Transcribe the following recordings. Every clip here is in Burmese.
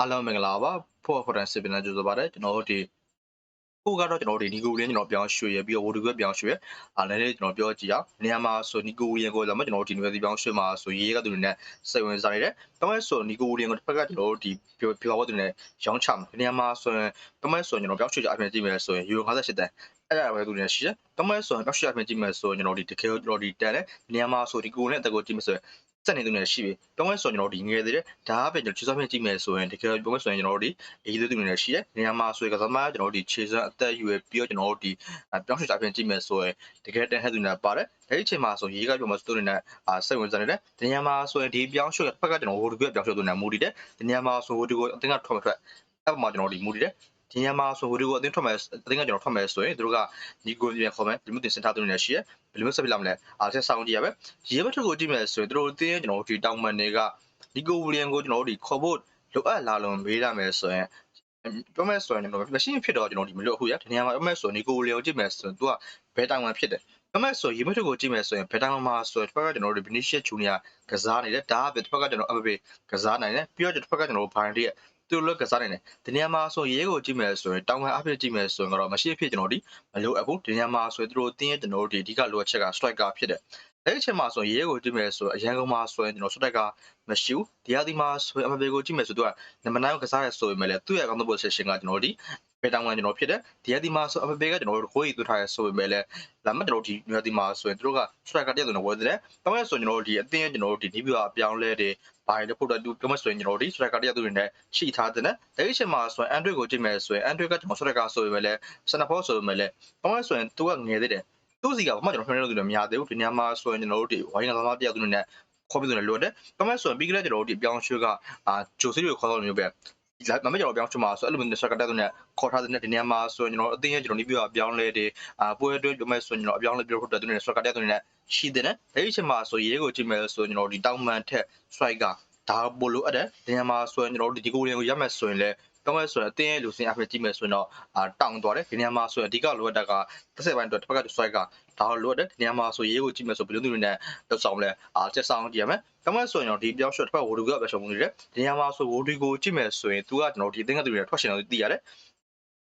အားလုံးမင်္ဂလာပါဖော်ဖော်တန်စစ်ပင်နဲ့ကြိုဆိုပါတယ်ကျွန်တော်တို့ဒီခုကတော့ကျွန်တော်တို့ဒီနီကိုလင်းကျွန်တော်ပြောင်းရွှေ့ရပြီးတော့ဝိုဒီကွက်ပြောင်းရွှေ့အားလည်းလေးကျွန်တော်ပြောကြည့်အောင်နေရာမှာဆိုနီကိုလင်းကိုလာမှကျွန်တော်တို့ဒီနွယ်စီပြောင်းရွှေ့မှာဆိုရေးကသူတွေနဲ့စိတ်ဝင်စားနေတယ်။တမဲဆိုနီကိုလင်းကိုတစ်ဖက်ကကျွန်တော်တို့ဒီပြောပြောဝတ်တွေနဲ့ရောင်းချမှာနေရာမှာဆိုရင်တမဲဆိုကျွန်တော်ပြောင်းရွှေ့ကြအပြင်ကြည့်မယ်ဆိုရင်ယူ58တန်အဲ့ဒါပဲသူတွေရှိတယ်။တမဲဆိုရင်ပြောင်းရွှေ့အပြင်ကြည့်မယ်ဆိုရင်ကျွန်တော်ဒီတကယ်ကျွန်တော်ဒီတန်တဲ့နေရာမှာဆိုဒီကိုလင်းအတက်ကိုကြည့်မယ်ဆိုရင် စက်နေသူတွေရှိပြီ။ပြောင်းလဲဆိုရင်ကျွန်တော်ဒီငယ်သေးတယ်ဒါကပဲကျွန်တော်ခြေစောဖြင့်ကြည့်မယ်ဆိုရင်တကယ်ပြောမယ်ဆိုရင်ကျွန်တော်တို့ဒီအေးသေးသူတွေရှိတယ်နေရာမှာဆိုရင်ကစားမကျွန်တော်တို့ဒီခြေစမ်းအသက်အရွယ်ပြီးတော့ကျွန်တော်တို့ဒီပြောင်းရွှေ့အပြင်ကြည့်မယ်ဆိုရင်တကယ်တန်ဟက်သူတွေပါတယ်အဲ့ဒီအချိန်မှာဆိုရေးကပြောမယ်ဆိုသူတွေနဲ့အာစိတ်ဝင်စားနေတယ်ဒီနေရာမှာဆိုရင်ဒီပြောင်းရွှေ့တစ်ဖက်ကကျွန်တော်ဟိုဒီကွပြောင်းရွှေ့သူတွေနဲ့မူတည်တယ်ဒီနေရာမှာဆိုဟိုဒီကိုအတင်းကထွက်မထွက်အဲ့မှာကျွန်တော်ဒီမူတည်တယ် ဒီညမှာဆိုဟိုဒီကိုအတင်းထွက်မယ်အတင်းကကျွန်တော်ထွက်မယ်ဆိုရင်တို့ကဒီကိုပြန်ခေါ်မယ်ဒီမှုတင်စင်တာသူတွေနဲ့ရှိရဘယ်လိုမျိုးဆက်ပြလာမလဲအားဆက်ဆောင်ကြည့်ရပဲရေးဘက်ထုတ်ကိုကြည့်မယ်ဆိုရင်တို့တင်းကျွန်တော်ဒီတောင်မန်တွေကဒီကိုဝီလီယံကိုကျွန်တော်တို့ဒီခေါ်ဖို့လိုအပ်လာလုံးမေးရမယ်ဆိုရင်ပြောမယ်ဆိုရင်ကျွန်တော်မရှိဖြစ်တော့ကျွန်တော်ဒီမလို့အခုရဒီနေရာမှာပြောမယ်ဆိုရင်ဒီကိုဝီလီယံကိုကြည့်မယ်ဆိုရင်သူကဘယ်တောင်မန်ဖြစ်တယ်အမေဆိုရေမထုတ်ကိုကြည့်မယ်ဆိုရင်ဘယ်တောင်မှာဆိုတော့တစ်ဖက်ကကျွန်တော်တို့ Vinicius Junior ကစားနေတယ်ဒါကပဲတစ်ဖက်ကကျွန်တော် Mbappe ကစားနိုင်တယ်ပြီးတော့တစ်ဖက်ကကျွန်တော်တို့ Bayern ရဲ့ သူတို့လည်းကစားနိုင်တယ်ဒီနေရာမှာဆိုရေးကိုကြည့်မယ်ဆိုရင်တောင်ခံအဖြစ်ကြည့်မယ်ဆိုရင်တော့မရှိဖြစ်ကျွန်တော်ဒီမလို့အခုဒီနေရာမှာဆိုရင်သူတို့တင်းရဲ့ကျွန်တော်တို့ဒီအဓိကလိုအပ်ချက်က striker ဖြစ်တယ်အဲ့ဒီအချိန်မှာဆိုရင်ရေးကိုကြည့်မယ်ဆိုရင်အရန်ကုန်မှာဆိုရင်ကျွန်တော် striker မရှိဘူးဒီဟာဒီမှာဆိုရင် Mbappe ကိုကြည့်မယ်ဆိုတော့နံပါတ်9ကိုကစားရဆိုရင်လည်းသူ့ရဲ့ counter position ကကျွန်တော်ဒီ ပေတောင်ကန်ကျွန်တော်ဖြစ်တယ်ဒီဟာဒီမှာဆို Mbappe ကကျွန်တော်တို့ကိုယ်ကြီးသွထားရဆိုရင်လည်းလာမကျွန်တော်ဒီဒီဟာဒီမှာဆိုရင်သူတို့က striker တယောက်ဆိုတော့ဝယ်တယ်တောင်းရဆိုရင်ကျွန်တော်တို့ဒီအသင်းရဲ့ကျွန်တော်တို့ဒီဒီပြအပြောင်းလဲတွေဘာတွေဖို့တော့သူပြောမဆိုရင်ကျွန်တော်တို့ဒီ striker တယောက်သူတွေနဲ့ရှိထားတဲ့အဲ့ဒီအချိန်မှာဆိုရင် Android ကိုကြည့်မယ်ဆိုရင် Android ကကျွန်တော် striker ဆိုရင်လည်း center forward ဆိုရင်လည်းတောင်းရဆိုရင်သူကငယ်သေးတယ်သူ့စီကဘာမှကျွန်တော်ထွန်းနေလို့သူလည်းမရသေးဘူးဒီနေရာမှာဆိုရင်ကျွန်တော်တို့ဒီဝိုင်းကသမားတယောက်သူတွေနဲ့ခေါ်ပြီးသူလည်းလိုတယ်တောင်းရဆိုရင်ပြီးကြတဲ့ကျွန်တော်တို့ဒီအပြောင်းရွှေ့ကအာဂျိုစီကိုခေါ်တော့မျိုးပဲလာ မမကျွန်တော်ပြောင်းချင်မှာဆိုအဲ့လိုမျိုး striker တက်တဲ့နဲ့ခေါ်ထားတဲ့ဒီနေရာမှာဆိုရင်ကျွန်တော်အသင်းရဲ့ကျွန်တော်ဒီပြအပြောင်းလဲတွေအာပွဲအတွင်းပြောမယ်ဆိုရင်ကျွန်တော်အပြောင်းလဲပြောဖို့တက်တဲ့နဲ့ striker တက်တဲ့နဲ့ရှိတဲ့နဲ့အဲ့ဒီအချိန်မှာဆိုရေးကိုကြည့်မယ်ဆိုရင်ကျွန်တော်ဒီတောင်မှန်ထက် striker ဒါပို့လို့အဲ့တဲ့ဒီနေရာမှာဆိုရင်ကျွန်တော်တို့ဒီကိုရင်ကိုရမယ်ဆိုရင်လည်း တောင်းရဲဆိုရင်အတင်းရဲ့လူစင်အဖြစ်ကြည့်မယ်ဆိုရင်တော့အာတောင်းသွားတယ်ဒီနေရာမှာဆိုရင်အဓိကလိုအပ်တာကတစ်ဆက်ပိုင်းအတွက်တစ်ဖက်က striker ဒါလိုအပ်တယ်ဒီနေရာမှာဆိုရေးကိုကြည့်မယ်ဆိုဘယ်လိုသူတွေနဲ့လောက်ဆောင်လဲအာချက်ဆောင်ကြည့်ရမယ်တောင်းရဲဆိုရင်တော့ဒီပြောင်း shot တစ်ဖက်ဝိုဒီကိုပဲရှုံးနေတယ်ဒီနေရာမှာဆိုဝိုဒီကိုကြည့်မယ်ဆိုရင်သူကကျွန်တော်ဒီအတင်းကသူတွေနဲ့ထွက်ရှင်တော့သိရတယ်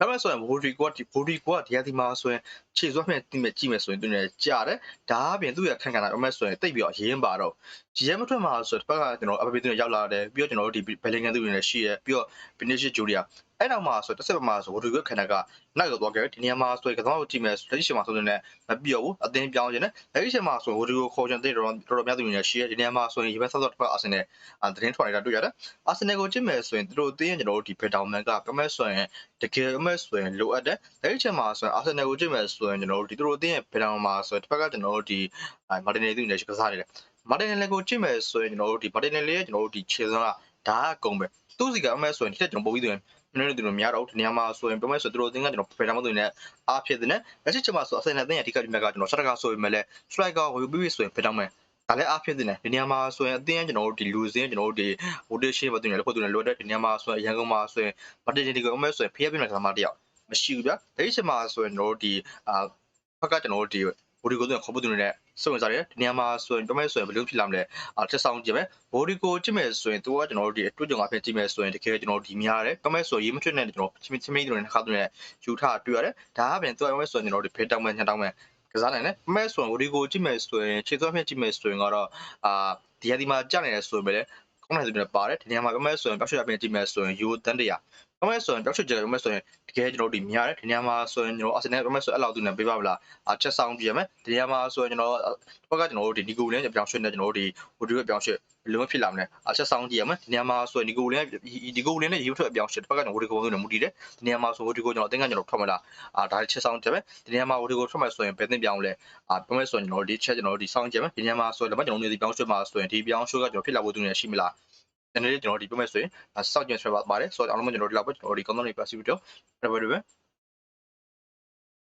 ဒါပေမဲ့ဆိုရင် Wodri ကဒီ Wodri ကဒီဟာဒီမှာဆိုရင်ခြေစွမ်းမဲ့တိမဲ့ကြည့်မယ်ဆိုရင်သူနဲ့ကြားတယ်ဒါအပြင်သူ့ရဲ့ခန့်ခန့်တာအမဲ့ဆိုရင်တိတ်ပြီးတော့ရင်းပါတော့ဒီရဲမထွက်မှာဆိုတော့တစ်ဖက်ကကျွန်တော်အပပေသူနဲ့ရောက်လာတယ်ပြီးတော့ကျွန်တော်တို့ဒီ Bellingham သူတွေနဲ့ရှိရပြီးတော့ Vinicius Junior အဲ့နောက်မှာဆိုတစ်ဆက်မှာဆို Wodri ကခန့်တာကနောက်ရောက်သွားခဲ့ဒီနေရာမှာဆိုရင်ကစားကိုကြည့်မယ်လက်ရှိချိန်မှာဆိုရင်လည်းမပြောဘူးအသင်းပြောင်းခြင်းနဲ့လက်ရှိချိန်မှာဆို Wodri ကိုခေါ်ချင်တဲ့တော်တော်များသူတွေနဲ့ရှိရဒီနေရာမှာဆိုရင် Juventus တော့တစ်ဖက်အာဆင်နယ်သတင်းထွက်နေတာတွေ့ရတယ်အာဆင်နယ်ကိုကြည့်မယ်ဆိုရင်သူတို့အသင်းကျွန်တော်တို့ဒီ Betterman ကပြောမယ်ဆိုရင်တကယ်အမဲ့ဆိုရင်လိုအပ်တယ်လက်ရှိချိန်မှာဆိုရင်အာဆင်နယ်ကိုကြည့်မယ်ဆိုရင်ကျွန်တော်တို့ဒီသူတို့အသင်းရဲ့ Betterman မှာဆိုရင်တစ်ဖက်ကကျွန်တော်တို့ဒီမာတင်နယ်သူတွေနဲ့ကစားနေတယ်မာတင်နယ်ကိုကြည့်မယ်ဆိုရင်ကျွန်တော်တို့ဒီမာတင်နယ်လေးရဲ့ကျွန်တော်တို့ဒီခြေစွမ်းကဒါအကုန်ပဲသူ့စီကအမဲ့ဆိုရင်တစ်ချက်ကျွန်တော်ပို့ပြီးသူ ကျွန်တော်တို့တို့များတော့ဒီနေရာမှာဆိုရင်ပြောမယ်ဆိုသူတို့အသင်းကကျွန်တော်ဖေတာမသူနေအားဖြစ်တဲ့နဲ့လက်ရှိချက်မှာဆိုအစင်နဲ့အသင်းရဲ့အဓိကဒီမြက်ကကျွန်တော်စတကာဆိုရင်လည်း striker ကိုပြီးပြီးဆိုရင်ဖေတာမယ်ဒါလည်းအားဖြစ်တဲ့နဲ့ဒီနေရာမှာဆိုရင်အသင်းကျွန်တော်တို့ဒီလူစင်းကျွန်တော်တို့ဒီ rotation မသွင်းရလို့ဖို့သွင်းရလို့တဲ့ဒီနေရာမှာဆိုရင်ရန်ကုန်မှာဆိုရင်မတင်တင်ဒီကအမဲ့ဆိုရင်ဖေးပြနေတဲ့ကစားမတယောက်မရှိဘူးဗျာလက်ရှိချက်မှာဆိုရင်ကျွန်တော်တို့ဒီအာဖက်ကကျွန်တော်တို့ဒီ ဘိုဒီကိုတော့ခေါ်ဖို့တူနေတဲ့စုံစားတယ်ဒီနေရာမှာဆိုရင်ပြောမယ်ဆိုရင်ဘယ်လိုဖြစ်လာမလဲအာတက်ဆောင်ကြည့်မယ်ဘိုဒီကိုကြည့်မယ်ဆိုရင်သူကကျွန်တော်တို့ဒီအတွေ့အကြုံအဖြစ်ကြည့်မယ်ဆိုရင်တကယ်ကျွန်တော်ဒီများတယ်ပြောမယ်ဆိုရင်ရေးမထွက်နဲ့ကျွန်တော်ချင်းချင်းမင်းတို့နဲ့ခါတူနဲ့ယူထားတွေ့ရတယ်ဒါကပြန်သူကပြောမယ်ဆိုရင်ကျွန်တော်ဒီဖေးတောင်းမယ်ညတောင်းမယ်ကစားနိုင်တယ်ပြောမယ်ဆိုရင်ဘိုဒီကိုကြည့်မယ်ဆိုရင်ခြေသွမ်းဖြစ်ကြည့်မယ်ဆိုရင်ကတော့အာဒီဟာဒီမှာကြာနေတယ်ဆိုရင်ပဲကောင်းတဲ့သူတွေပါတယ်ဒီနေရာမှာပြောမယ်ဆိုရင်ပြောက်ရွှေ့ပြင်ကြည့်မယ်ဆိုရင်ယူတန်တရာ ပြောမယ်ဆိုရင်ပြောက်ရွှေ့ကြတယ်ပြောမယ်ဆိုရင်တကယ်ကျွန်တော်ဒီများတယ်ဒီနေရာမှာဆိုရင်ကျွန်တော်အာဆင်နယ်ပြောမယ်ဆိုအဲ့လောက်သူနဲ့ပေးပါမလားအချက်ဆောင်ပြရမယ်ဒီနေရာမှာဆိုရင်ကျွန်တော်ဘက်ကကျွန်တော်တို့ဒီနီကိုလင်းပြောင်းရွှေ့နေကျွန်တော်တို့ဒီဟိုဒီပြောင်းရွှေ့ဘယ်လိုဖြစ်လာမလဲအချက်ဆောင်ကြည့်ရမယ်ဒီနေရာမှာဆိုရင်နီကိုလင်းဒီကိုလင်းနဲ့ရေထွက်ပြောင်းရွှေ့တစ်ဖက်ကကျွန်တော်ဟိုဒီကိုနဲ့မူတည်တယ်ဒီနေရာမှာဆိုဟိုဒီကိုကျွန်တော်အသင်းကကျွန်တော်ထွက်မလားအာဒါချက်ဆောင်ကြည့်မယ်ဒီနေရာမှာဟိုဒီကိုထွက်မယ်ဆိုရင်ဘယ်သင်ပြောင်းလဲအာပြောမယ်ဆိုရင်ကျွန်တော်ဒီချက်ကျွန်တော်ဒီဆောင်ကြည့်မယ်ဒီနေရာမှာဆိုရင်လည်းကျွန်တော်တို့ဒီပြောင်းရွှေ့မှာဆိုရင်ဒီပြောင်းရွှေ့ကကျွန်တော်ဖြစ်လာဖို့သူနေရှိမလား နည်းနည်းကျွန်တော်ဒီပြမယ်ဆိုရင်စောင့်ကြည့်ဆွဲပါပါတယ်ဆိုတော့အားလုံးကျွန်တော်ဒီလောက်ပဲကျွန်တော်ဒီ content တွေပြစီပြီးတော့ review ပဲ